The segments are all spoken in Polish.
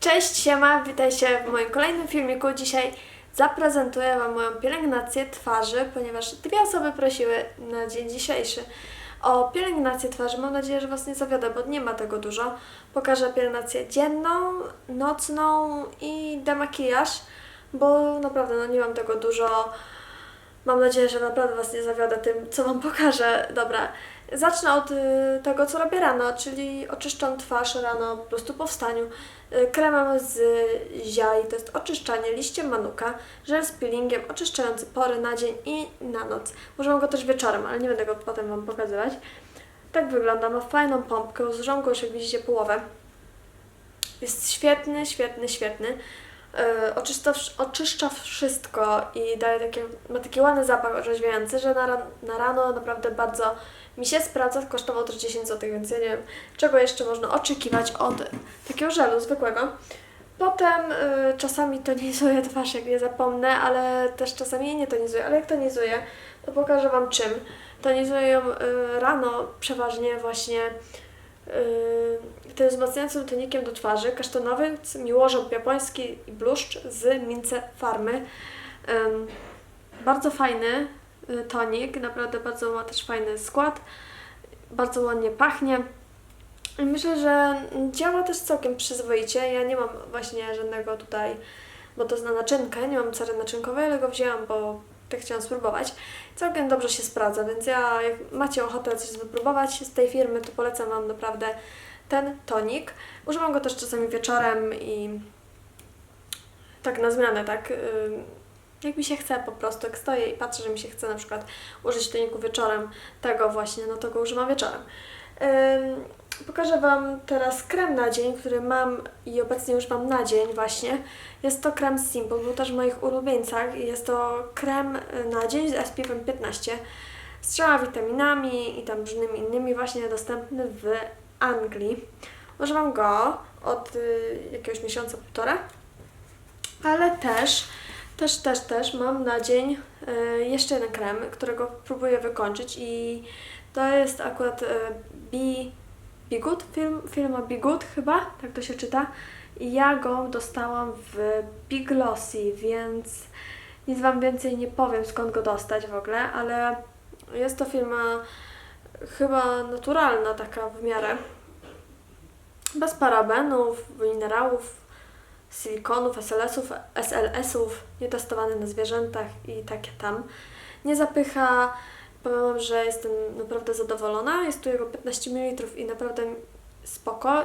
Cześć, siema, witajcie w moim kolejnym filmiku. Dzisiaj zaprezentuję Wam moją pielęgnację twarzy, ponieważ dwie osoby prosiły na dzień dzisiejszy o pielęgnację twarzy. Mam nadzieję, że Was nie zawiodę, bo nie ma tego dużo. Pokażę pielęgnację dzienną, nocną i demakijaż, bo naprawdę no, nie mam tego dużo. Mam nadzieję, że naprawdę Was nie zawiodę tym, co Wam pokażę. Dobra, zacznę od y, tego, co robię rano, czyli oczyszczam twarz rano po prostu po wstaniu. Y, Kremem z ziai, to jest oczyszczanie liściem manuka, żel z peelingiem oczyszczający pory na dzień i na noc. Używam go też wieczorem, ale nie będę go potem Wam pokazywać. Tak wygląda, ma fajną pompkę, zużywam go już jak widzicie połowę. Jest świetny, świetny, świetny. Yy, oczyszcza, oczyszcza wszystko i daje takie, ma taki ładny zapach orzeźwiający, że na, na rano naprawdę bardzo mi się sprawdza. Kosztował też 10 zł, więc ja nie wiem, czego jeszcze można oczekiwać od takiego żelu zwykłego. Potem yy, czasami tonizuję twarz, jak nie zapomnę, ale też czasami jej nie tonizuję. Ale jak tonizuję, to pokażę Wam czym. Tonizuję ją yy, rano przeważnie właśnie tym wzmacniającym tonikiem do twarzy, kasztanowy, miłożąb japoński i bluszcz z Mince Farmy. Bardzo fajny y, tonik, naprawdę bardzo ma też fajny skład, bardzo ładnie pachnie. Myślę, że działa też całkiem przyzwoicie. Ja nie mam właśnie żadnego tutaj, bo to jest na naczynkę, nie mam cery naczynkowej, ale go wzięłam, bo tak chciałam spróbować. Całkiem dobrze się sprawdza, więc ja jak macie ochotę coś wypróbować z tej firmy, to polecam Wam naprawdę ten tonik. Używam go też czasami wieczorem i tak na zmianę, tak yy, jak mi się chce po prostu, jak stoję i patrzę, że mi się chce na przykład użyć toniku wieczorem, tego właśnie, no to go używam wieczorem. Pokażę Wam teraz krem na dzień, który mam i obecnie używam na dzień właśnie. Jest to krem Simple, był też w moich ulubieńcach jest to krem y, na dzień z SPF 15 z trzema witaminami i tam różnymi innymi właśnie dostępny w Anglii. Używam go od y, jakiegoś miesiąca, półtora, ale też, też, też, też mam na dzień y, jeszcze jeden krem, którego próbuję wykończyć i to jest akurat Be, Be Good, film, firma Good chyba, tak to się czyta. I ja go dostałam w Big Glossy, więc nic Wam więcej nie powiem skąd go dostać w ogóle, ale jest to firma chyba naturalna taka w miarę. Bez parabenów, minerałów, silikonów, SLS-ów, SLS-ów, nietestowany na zwierzętach i takie tam. Nie zapycha, powiem że jestem naprawdę zadowolona. Jest tu jego 15 ml i naprawdę spoko.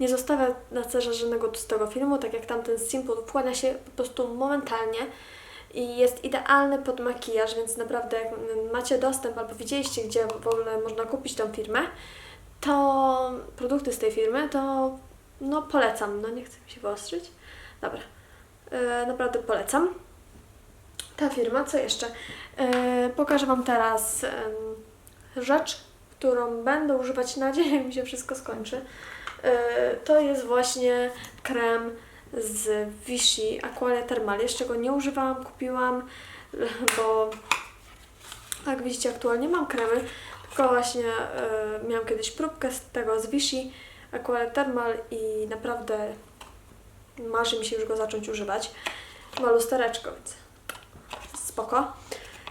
Nie zostawia na cerze żadnego tłustego filmu, tak jak tamten Simple wchłania się po prostu momentalnie i jest idealny pod makijaż, więc naprawdę jak macie dostęp albo widzieliście, gdzie w ogóle można kupić tą firmę, to produkty z tej firmy, to no polecam, no nie chcę mi się wyostrzyć. Dobra, yy, naprawdę polecam. Ta firma, co jeszcze? Yy, pokażę Wam teraz yy, rzecz, którą będę używać na dzień, jak mi się wszystko skończy. Yy, to jest właśnie krem z Vichy Aqualia Thermal. Jeszcze go nie używałam, kupiłam, bo jak widzicie aktualnie mam kremy, tylko właśnie yy, miałam kiedyś próbkę z tego z Vichy Aqualia Thermal i naprawdę marzy mi się już go zacząć używać. Ma lustereczko, więc spoko.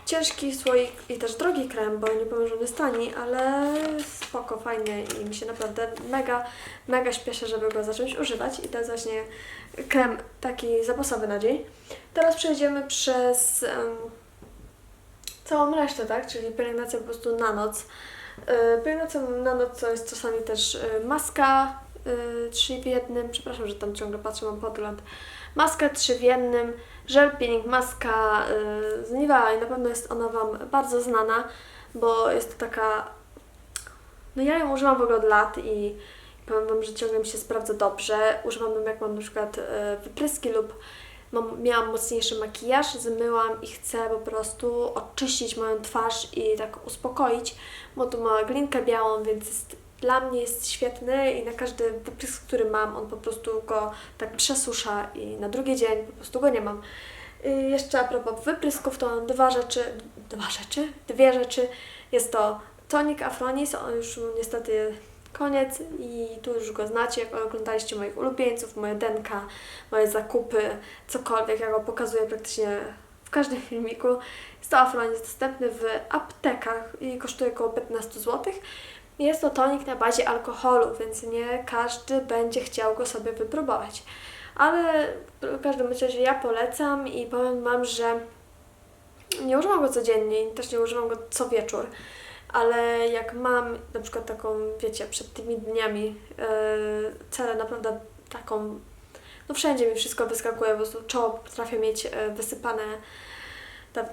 Ciężki słoik i też drogi krem, bo nie powiem, że on jest tani, ale spoko, fajny i mi się naprawdę mega, mega śpieszę, żeby go zacząć używać. I to jest właśnie krem taki zapasowy na dzień. Teraz przejdziemy przez um, całą resztę, tak? Czyli pielęgnacja po prostu na noc. Yy, pielęgnacja na noc to jest czasami też yy, maska yy, 3 w. Przepraszam, że tam ciągle patrzę, mam podgląd. Maska 3 w żel peeling, maska yy, z Nivea i na pewno jest ona Wam bardzo znana, bo jest to taka... No ja ją używam w ogóle od lat i powiem Wam, że ciągle mi się sprawdza dobrze. Używam ją jak mam na przykład yy, wypryski lub mam, miałam mocniejszy makijaż, zmyłam i chcę po prostu oczyścić moją twarz i tak uspokoić, bo tu ma glinkę białą, więc jest, dla mnie jest świetny i na każdy wyprysk, który mam, on po prostu go tak przesusza i na drugi dzień po prostu go nie mam. Y, jeszcze a propos wyprysków, to mam dwa rzeczy, dwa rzeczy, dwie rzeczy. Jest to tonik Afronis, on już niestety koniec i tu już go znacie, jak oglądaliście moich ulubieńców, moje denka, moje zakupy, cokolwiek, ja go pokazuję praktycznie w każdym filmiku. Jest to Afron, jest dostępny w aptekach i kosztuje około 15 zł. Jest to tonik na bazie alkoholu, więc nie każdy będzie chciał go sobie wypróbować. Ale w każdym razie ja polecam i powiem Wam, że nie używam go codziennie i też nie używam go co wieczór, ale jak mam na przykład taką, wiecie, przed tymi dniami yy, celę naprawdę taką, no wszędzie mi wszystko wyskakuje, po prostu czoło potrafię mieć yy, wysypane,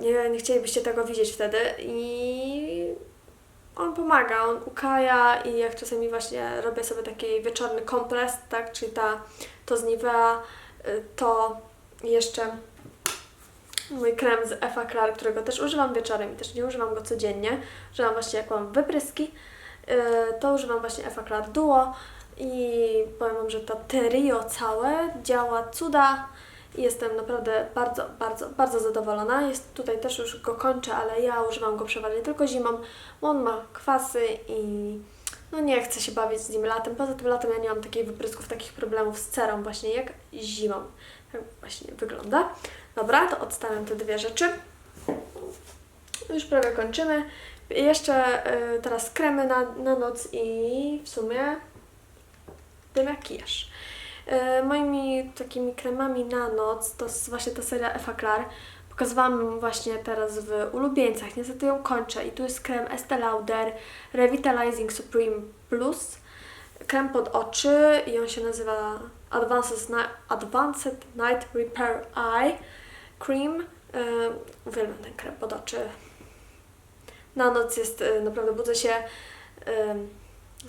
nie, nie chcielibyście tego widzieć wtedy i on pomaga, on ukaja i jak czasami właśnie robię sobie taki wieczorny kompres, tak, czyli ta, to z Nivea, y, to jeszcze mój krem z Efa Clar, którego też używam wieczorem i też nie używam go codziennie. Używam właśnie jak mam wypryski, yy, to używam właśnie Efa Clar Duo i powiem Wam, że to trio całe działa cuda jestem naprawdę bardzo, bardzo, bardzo zadowolona. Jest tutaj też już go kończę, ale ja używam go przeważnie tylko zimą, bo on ma kwasy i no nie chcę się bawić z nim latem. Poza tym latem ja nie mam takich wyprysków, takich problemów z cerą właśnie jak zimą. Tak właśnie wygląda. Dobra, to odstawiam te dwie rzeczy. Już prawie kończymy. Jeszcze y, teraz kremy na, na noc i w sumie demakijaż. Y, moimi takimi kremami na noc to jest właśnie ta seria Efa Clar. Pokazywałam ją właśnie teraz w ulubieńcach. Niestety ją kończę i tu jest krem Estee Lauder Revitalizing Supreme Plus. Krem pod oczy i on się nazywa Advanced, Advanced Night Repair Eye Cream. Yy, uwielbiam ten krem pod oczy. Na noc jest yy, naprawdę budzę się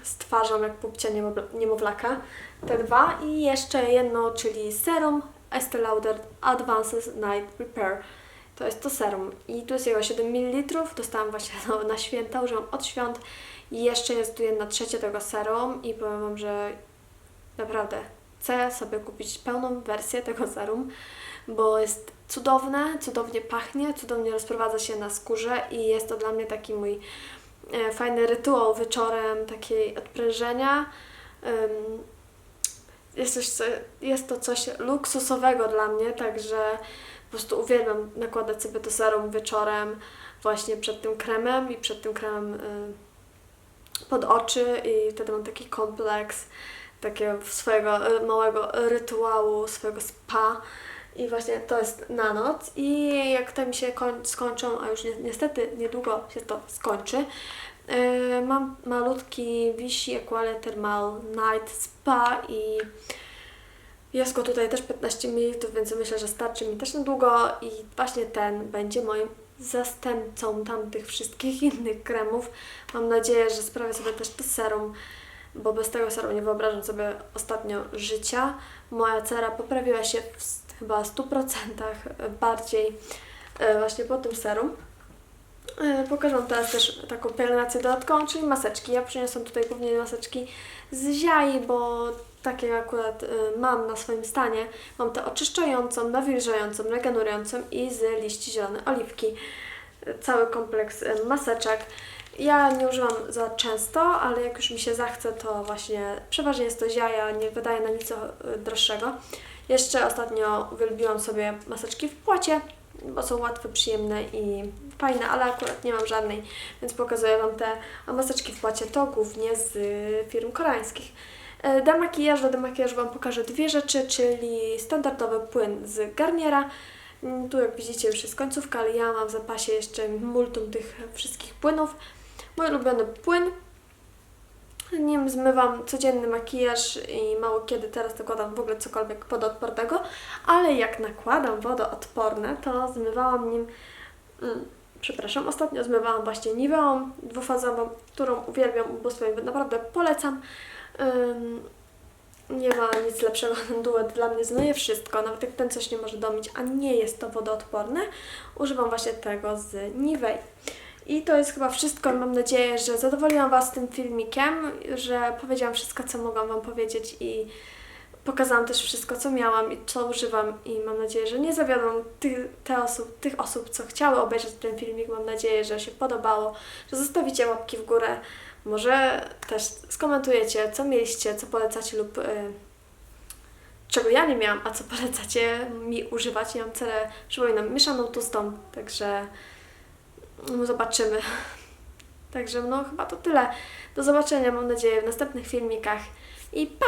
z twarzą jak pupcia niemowla- niemowlaka. Te dwa i jeszcze jedno, czyli serum Estee Lauder Advanced Night Repair. To jest to serum i tu jest jego 7 ml. Dostałam właśnie na święta, użyłam od świąt i jeszcze jest tu jedna trzecia tego serum i powiem Wam, że naprawdę chcę sobie kupić pełną wersję tego serum, bo jest cudowne, cudownie pachnie, cudownie rozprowadza się na skórze i jest to dla mnie taki mój e, fajny rytuał wieczorem, takiej odprężenia. Jest, coś, co, jest to coś luksusowego dla mnie, także po prostu uwielbiam nakładać sobie to serum wieczorem właśnie przed tym kremem i przed tym kremem y, pod oczy i wtedy mam taki kompleks takiego swojego y, małego rytuału, swojego spa i właśnie to jest na noc i jak te mi się koń- skończą, a już ni niestety niedługo się to skończy, mam malutki Vichy Aquale Thermal Night Spa i jest go tutaj też 15 ml, więc myślę, że starczy mi też na długo i właśnie ten będzie moim zastępcą tamtych wszystkich innych kremów. Mam nadzieję, że sprawię sobie też to serum, bo bez tego serum nie wyobrażam sobie ostatnio życia. Moja cera poprawiła się w chyba 100% bardziej e, właśnie po tym serum. E, Pokażę Wam teraz też taką pielęgnację dodatkową, czyli maseczki. Ja przyniosłam tutaj głównie maseczki z ziai, bo takie akurat y, mam na swoim stanie. Mam tę oczyszczającą, nawilżającą, regenerującą i z liści zielonej oliwki. Y, Cały kompleks maseczek. Ja nie używam za często, ale jak już mi się zachce, to właśnie przeważnie jest to ziaja, nie wydaje na nic droższego. Jeszcze ostatnio uwielbiłam sobie maseczki w płacie, bo są łatwe, przyjemne i fajne, ale akurat nie mam żadnej, więc pokazuję Wam te maseczki w płacie to głównie z y, firm koreańskich. E, Do makijażu, do demakijażu Wam pokażę dwie rzeczy, czyli standardowy płyn z Garniera. Mm, Tu jak widzicie już jest końcówka, ale ja mam w zapasie jeszcze multum tych wszystkich płynów. Mój ulubiony płyn. Nim zmywam codzienny makijaż i mało kiedy teraz nakładam w ogóle cokolwiek wodoodpornego, ale jak nakładam wodoodporne, to zmywałam nim, mm, przepraszam, ostatnio zmywałam właśnie Niveą dwufazową, którą uwielbiam, ubóstwo i naprawdę polecam. Ym, nie ma nic lepszego, ten duet dla mnie zmyje wszystko, nawet jak ten coś nie może domić, a nie jest to wodoodporne, używam właśnie tego z Nivei. I to jest chyba wszystko. Mam nadzieję, że zadowoliłam Was tym filmikiem, że powiedziałam wszystko, co mogłam Wam powiedzieć i pokazałam też wszystko, co miałam i co używam i mam nadzieję, że nie zawiodą ty, te osób, tych osób, co chciały obejrzeć ten filmik. Mam nadzieję, że się podobało, że zostawicie łapki w górę. Może też skomentujecie, co mieliście, co polecacie lub y, czego ja nie miałam, a co polecacie mi używać. Ja mam cerę, przypominam, mieszaną tłustą, także no, zobaczymy. Także no chyba to tyle. Do zobaczenia, mam nadzieję, w następnych filmikach i pa!